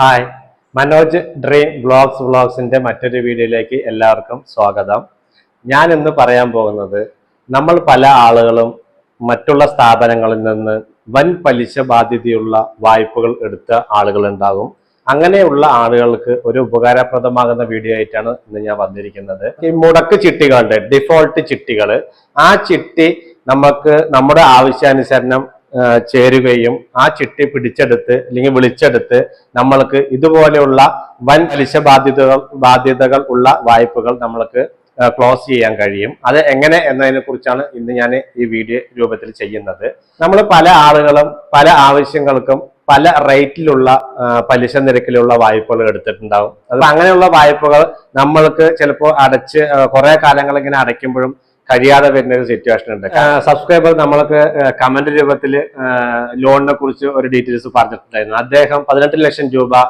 Hi Manoj dream blogs വ്ളോഗ്സിന്റെ മറ്റൊരു വീഡിയോയിലേക്ക് എല്ലാവർക്കും സ്വാഗതം. ഞാൻ ഇന്ന് പറയാൻ പോകുന്നത് നമ്മൾ പല ആളുകളും മറ്റുള്ള സ്ഥാപനങ്ങളിൽ നിന്ന് വൻ പലിശ ബാധ്യതയുള്ള വായ്പകൾ എടുത്ത ആളുകളുണ്ടാകും. അങ്ങനെയുള്ള ആളുകൾക്ക് ഒരു ഉപകാരപ്രദമാകുന്ന വീഡിയോ ആയിട്ടാണ് ഇന്ന് ഞാൻ വന്നിരിക്കുന്നത്. ഈ മുടക്ക് ചിട്ടികളുടെ ഡിഫോൾട്ട് ചിട്ടികൾ ആ ചിട്ടി നമുക്ക് നമ്മുടെ ആവശ്യാനുസരണം ചേരുകയും ആ ചിട്ടി പിടിച്ചെടുത്ത് അല്ലെങ്കിൽ വിളിച്ചെടുത്ത് നമ്മൾക്ക് ഇതുപോലെയുള്ള വൻ പലിശ ബാധ്യതകൾ ബാധ്യതകൾ ഉള്ള വായ്പകൾ നമ്മൾക്ക് ക്ലോസ് ചെയ്യാൻ കഴിയും. അത് എങ്ങനെ എന്നതിനെ കുറിച്ചാണ് ഇന്ന് ഞാൻ ഈ വീഡിയോ രൂപത്തിൽ ചെയ്യുന്നത്. നമ്മൾ പല ആളുകളും പല ആവശ്യങ്ങൾക്കും പല റേറ്റിലുള്ള പലിശ നിരക്കിലുള്ള വായ്പകൾ എടുത്തിട്ടുണ്ടാവും. അത് അങ്ങനെയുള്ള വായ്പകൾ നമ്മൾക്ക് ചിലപ്പോൾ അടച്ച് കുറെ കാലങ്ങൾ ഇങ്ങനെ അടയ്ക്കുമ്പോഴും കഴിയാതെ വരുന്ന ഒരു സിറ്റുവേഷൻ ഉണ്ട് സബ്സ്ക്രൈബർ നമ്മൾക്ക് കമന്റ് രൂപത്തിൽ ലോണിനെ കുറിച്ച് ഒരു ഡീറ്റെയിൽസ് പറഞ്ഞിട്ടുണ്ടായിരുന്നു. അദ്ദേഹം പതിനെട്ട് ലക്ഷം രൂപ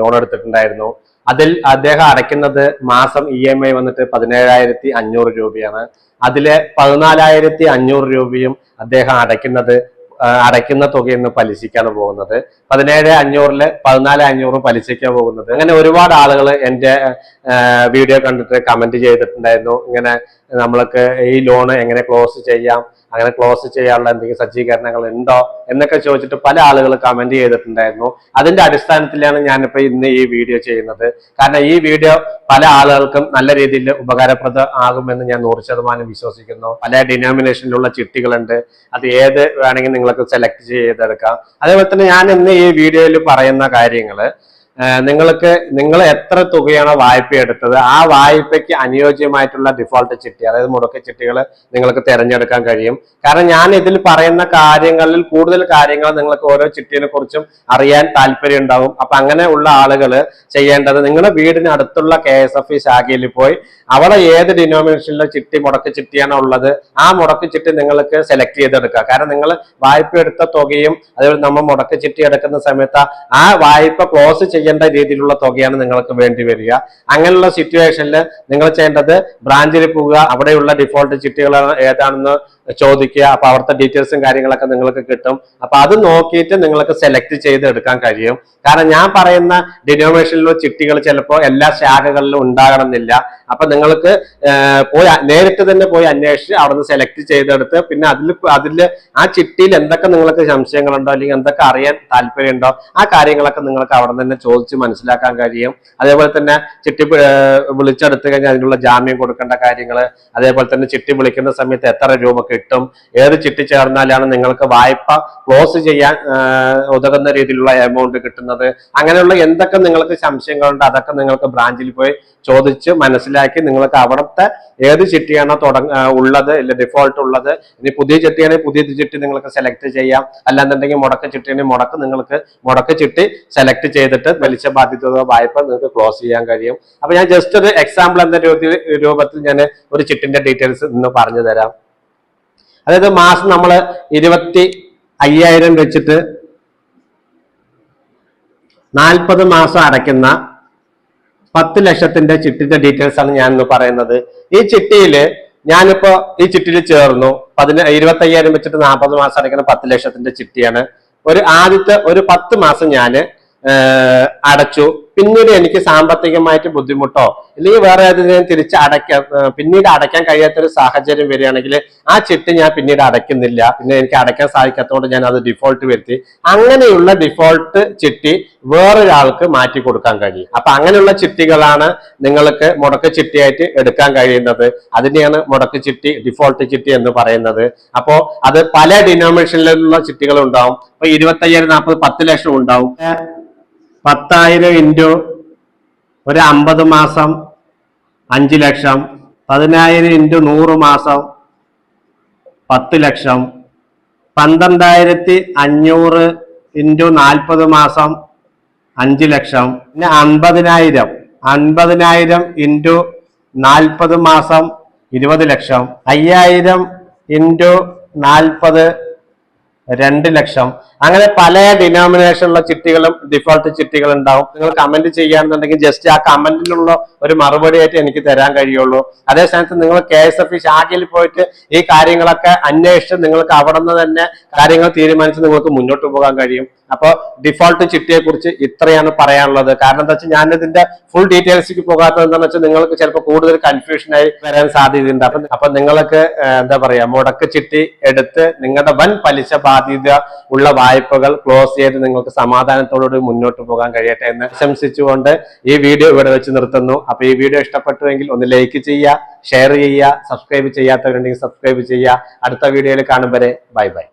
ലോൺ എടുത്തിട്ടുണ്ടായിരുന്നു. അതിൽ അദ്ദേഹം അടയ്ക്കുന്നത് മാസം ഇ എം ഐ വന്നിട്ട് പതിനേഴായിരത്തി അഞ്ഞൂറ് രൂപയാണ്. അതിലെ പതിനാലായിരത്തി അഞ്ഞൂറ് രൂപയും അദ്ദേഹം അടയ്ക്കുന്നത് അടയ്ക്കുന്ന തുകയിൽ നിന്ന് പലിശയ്ക്കാണ് പോകുന്നത്. പതിനേഴ് അഞ്ഞൂറിൽ പതിനാല് അഞ്ഞൂറ് പലിശയ്ക്കാണ് പോകുന്നത്. അങ്ങനെ ഒരുപാട് ആളുകൾ എന്റെ വീഡിയോ കണ്ടിട്ട് കമന്റ് ചെയ്തിട്ടുണ്ടായിരുന്നു. ഇങ്ങനെ നമ്മൾക്ക് ഈ ലോണ് എങ്ങനെ ക്ലോസ് ചെയ്യാം? അങ്ങനെ ക്ലോസ് ചെയ്യാനുള്ള എന്തെങ്കിലും സജ്ജീകരണങ്ങൾ ഉണ്ടോ? എന്നൊക്കെ ചോദിച്ചിട്ട് പല ആളുകൾ കമന്റ് ചെയ്തിട്ടുണ്ടായിരുന്നു. അതിന്റെ അടിസ്ഥാനത്തിലാണ് ഞാനിപ്പോ ഇന്ന് ഈ വീഡിയോ ചെയ്യുന്നത്. കാരണം ഈ വീഡിയോ പല ആളുകൾക്കും നല്ല രീതിയിൽ ഉപകാരപ്രദ ആകുമെന്ന് ഞാൻ നൂറ് ശതമാനം വിശ്വസിക്കുന്നു. പല ഡിനോമിനേഷനിലുള്ള ചിട്ടികളുണ്ട്. അത് ഏത് വേണമെങ്കിൽ നിങ്ങൾക്ക് സെലക്ട് ചെയ്തെടുക്കാം. അതേപോലെ തന്നെ ഞാൻ ഇന്ന് ഈ വീഡിയോയിൽ പറയുന്ന കാര്യങ്ങൾ ഏഹ് നിങ്ങൾക്ക് നിങ്ങൾ എത്ര തുകയാണോ വായ്പ എടുത്തത്? ആ വായ്പയ്ക്ക് അനുയോജ്യമായിട്ടുള്ള ഡിഫോൾട്ട് ചിട്ടി അതായത് മുടക്ക ചിട്ടികൾ നിങ്ങൾക്ക് തിരഞ്ഞെടുക്കാൻ കഴിയും. കാരണം ഞാൻ ഇതിൽ പറയുന്ന കാര്യങ്ങളിൽ കൂടുതൽ കാര്യങ്ങൾ നിങ്ങൾക്ക് ഓരോ ചിട്ടിയെ കുറിച്ചും അറിയാൻ താല്പര്യം ഉണ്ടാവും. അപ്പൊ അങ്ങനെ ഉള്ള ആളുകൾ ചെയ്യേണ്ടത് നിങ്ങളുടെ വീടിന് അടുത്തുള്ള കെ എസ് എഫ് ഇ ശാഖയിൽ പോയി അവിടെ ഏത് ഡിനോമിനേഷനിലെ ചിട്ടി മുടക്ക ചിട്ടിയാണോ ഉള്ളത് ആ മുടക്ക ചിട്ടി നിങ്ങൾക്ക് സെലക്ട് ചെയ്തെടുക്കുക. കാരണം നിങ്ങൾ വായ്പ എടുത്ത തുകയും അതേപോലെ നമ്മൾ മുടക്ക ചിട്ടി എടുക്കുന്ന സമയത്ത് ആ വായ്പ ക്ലോസ് ചെയ്യേണ്ട രീതിയിലുള്ള തുകയാണ് നിങ്ങൾക്ക് വേണ്ടി വരിക. അങ്ങനെയുള്ള സിറ്റുവേഷനിൽ നിങ്ങൾ ചെയ്യേണ്ടത് ബ്രാഞ്ചിൽ പോവുക. അവിടെയുള്ള ഡിഫോൾട്ട് ചിട്ടികൾ ഏതാണെന്ന് ചോദിക്കുക അപ്പൊ അവിടുത്തെ ഡീറ്റെയിൽസും കാര്യങ്ങളൊക്കെ നിങ്ങൾക്ക് കിട്ടും. അപ്പൊ അത് നോക്കിയിട്ട് നിങ്ങൾക്ക് സെലക്ട് ചെയ്ത് എടുക്കാൻ കഴിയും. കാരണം ഞാൻ പറയുന്ന ഡിനോമിനേഷനിലുള്ള ചിട്ടികൾ ചിലപ്പോൾ എല്ലാ ശാഖകളിലും ഉണ്ടാകണമെന്നില്ല അപ്പൊ നിങ്ങൾക്ക് പോയി നേരിട്ട് തന്നെ പോയി അന്വേഷിച്ച് അവിടുന്ന് സെലക്ട് ചെയ്തെടുത്ത് പിന്നെ അതിൽ അതിൽ ആ ചിട്ടിയിൽ എന്തൊക്കെ നിങ്ങൾക്ക് സംശയങ്ങളുണ്ടോ അല്ലെങ്കിൽ എന്തൊക്കെ അറിയാൻ താല്പര്യമുണ്ടോ ആ കാര്യങ്ങളൊക്കെ നിങ്ങൾക്ക് അവിടെ തന്നെ ചോദിച്ച് മനസ്സിലാക്കാൻ കഴിയും. അതേപോലെ തന്നെ ചിട്ടി വിളിച്ചെടുത്ത് കഴിഞ്ഞാൽ അതിനുള്ള ജാമ്യം കൊടുക്കേണ്ട കാര്യങ്ങൾ അതേപോലെ തന്നെ ചിട്ടി വിളിക്കുന്ന സമയത്ത് എത്ര രൂപ കിട്ടും. ഏത് ചിട്ടി ചേർന്നാലാണ് നിങ്ങൾക്ക് വായ്പ ക്ലോസ് ചെയ്യാൻ ഉതകുന്ന രീതിയിലുള്ള എമൗണ്ട് കിട്ടുന്നത്. അങ്ങനെയുള്ള എന്തൊക്കെ നിങ്ങൾക്ക് സംശയങ്ങളുണ്ട് അതൊക്കെ നിങ്ങൾക്ക് ബ്രാഞ്ചിൽ പോയി ചോദിച്ച് മനസ്സിലാക്കി നിങ്ങൾക്ക് അവിടുത്തെ ഏത് ചിട്ടിയാണോ തുടങ്ങ ഉള്ളത് ഇല്ല ഡിഫോൾട്ട് ഉള്ളത് ഇനി പുതിയ ചിട്ടിയാണെങ്കിൽ പുതിയ ചിട്ടി നിങ്ങൾക്ക് സെലക്ട് ചെയ്യാം. അല്ലാന്നുണ്ടെങ്കിൽ മുടക്ക ചിട്ടിയാണെങ്കിൽ മുടക്ക് നിങ്ങൾക്ക് മുടക്ക ചിട്ടി സെലക്ട് ചെയ്തിട്ട് പലിശ ബാധ്യത വായ്പ നിങ്ങൾക്ക് ക്ലോസ് ചെയ്യാൻ കഴിയും. അപ്പൊ ഞാൻ ജസ്റ്റ് ഒരു എക്സാമ്പിൾ എന്ന രൂപത്തിൽ ഞാൻ ഒരു ചിട്ടിന്റെ ഡീറ്റെയിൽസ് ഇന്ന് പറഞ്ഞു തരാം. അതായത് മാസം നമ്മൾ ഇരുപത്തി അയ്യായിരം വെച്ചിട്ട് നാൽപ്പത് മാസം അടയ്ക്കുന്ന പത്ത് ലക്ഷത്തിന്റെ ചിട്ടിന്റെ ഡീറ്റെയിൽസ് ആണ് ഞാൻ ഇന്ന് പറയുന്നത്. ഈ ചിട്ടിയിൽ ഞാനിപ്പോ ഈ ചിട്ടിയിൽ ചേർന്നു. പതിന ഇരുപത്തി അയ്യായിരം വെച്ചിട്ട് നാൽപ്പത് മാസം അടയ്ക്കുന്ന പത്ത് ലക്ഷത്തിന്റെ ചിട്ടിയാണ്. ഒരു ആദ്യത്തെ ഒരു പത്ത് മാസം ഞാൻ അടച്ചു. പിന്നീട് എനിക്ക് സാമ്പത്തികമായിട്ട് ബുദ്ധിമുട്ടോ അല്ലെങ്കിൽ വേറെ ഏതെങ്കിലും തിരിച്ച് അടയ്ക്കാൻ പിന്നീട് അടയ്ക്കാൻ കഴിയാത്ത ഒരു സാഹചര്യം വരികയാണെങ്കിൽ ആ ചിട്ടി ഞാൻ പിന്നീട് അടയ്ക്കുന്നില്ല. പിന്നെ എനിക്ക് അടയ്ക്കാൻ സാധിക്കാത്തതുകൊണ്ട് ഞാൻ അത് ഡിഫോൾട്ട് വരുത്തി. അങ്ങനെയുള്ള ഡിഫോൾട്ട് ചിട്ടി വേറൊരാൾക്ക് മാറ്റി കൊടുക്കാൻ കഴിയും. അപ്പൊ അങ്ങനെയുള്ള ചിട്ടികളാണ് നിങ്ങൾക്ക് മുടക്ക് ചിട്ടിയായിട്ട് എടുക്കാൻ കഴിയുന്നത്. അതിനെയാണ് മുടക്ക് ചിട്ടി ഡിഫോൾട്ട് ചിട്ടി എന്ന് പറയുന്നത്. അപ്പോ അത് പല ഡിനോമിനേഷനിലുള്ള ചിട്ടികൾ ഉണ്ടാവും ഇപ്പൊ ഇരുപത്തയ്യായിരം നാൽപ്പത് പത്ത് ലക്ഷം ഉണ്ടാവും. പത്തായിരം ഇന്റു ഒരു അമ്പത് മാസം അഞ്ച് ലക്ഷം. പതിനായിരം ഇന്റു നൂറ് മാസം പത്ത് ലക്ഷം. പന്ത്രണ്ടായിരത്തി അഞ്ഞൂറ് ഇന്റു നാൽപ്പത് മാസം അഞ്ച് ലക്ഷം. പിന്നെ അൻപതിനായിരം. അൻപതിനായിരം ഇന്റു നാൽപ്പത് മാസം ഇരുപത് ലക്ഷം. അയ്യായിരം ഇന്റു നാൽപ്പത് രണ്ട് ലക്ഷം. അങ്ങനെ പല ഡിനോമിനേഷനുള്ള ചിട്ടികളും ഡിഫോൾട്ട് ചിട്ടികൾ ഉണ്ടാവും. നിങ്ങൾ കമന്റ് ചെയ്യുകയാണെന്നുണ്ടെങ്കിൽ ജസ്റ്റ് ആ കമന്റിലുള്ള ഒരു മറുപടി ആയിട്ട് എനിക്ക് തരാൻ കഴിയുള്ളൂ. അതേ നിങ്ങൾ കെ എസ് എഫ് ശാഖയിൽ പോയിട്ട് ഈ കാര്യങ്ങളൊക്കെ അന്വേഷിച്ച് നിങ്ങൾക്ക് അവിടെ നിന്ന് തന്നെ കാര്യങ്ങൾ തീരുമാനിച്ച് നിങ്ങൾക്ക് മുന്നോട്ട് പോകാൻ കഴിയും. അപ്പൊ ഡിഫോൾട്ട് ചിട്ടിയെ കുറിച്ച് ഇത്രയാണ് പറയാനുള്ളത്. കാരണം എന്താ വെച്ചാൽ ഞാൻ ഇതിന്റെ ഫുൾ ഡീറ്റെയിൽസിലേക്ക് പോകാത്തത് എന്താണെന്ന് വെച്ചാൽ നിങ്ങൾക്ക് ചിലപ്പോൾ കൂടുതൽ കൺഫ്യൂഷനായി വരാൻ സാധ്യതയുണ്ട്. അപ്പൊ അപ്പൊ നിങ്ങൾക്ക് എന്താ പറയാ മുടക്ക് ചിട്ടി എടുത്ത് നിങ്ങളുടെ വൻ പലിശ ബാധ്യത ഉള്ള വായ്പകൾ ക്ലോസ് ചെയ്ത് നിങ്ങൾക്ക് സമാധാനത്തോടുകൂടി മുന്നോട്ട് പോകാൻ കഴിയട്ടെ എന്ന് ആശംസിച്ചുകൊണ്ട് ഈ വീഡിയോ ഇവിടെ വെച്ച് നിർത്തുന്നു. അപ്പൊ ഈ വീഡിയോ ഇഷ്ടപ്പെട്ടുവെങ്കിൽ ഒന്ന് ലൈക്ക് ചെയ്യുക ഷെയർ ചെയ്യുക സബ്സ്ക്രൈബ് ചെയ്യാത്തവരുണ്ടെങ്കിൽ സബ്സ്ക്രൈബ് ചെയ്യുക. അടുത്ത വീഡിയോയിൽ കാണും വരെ. Bye bye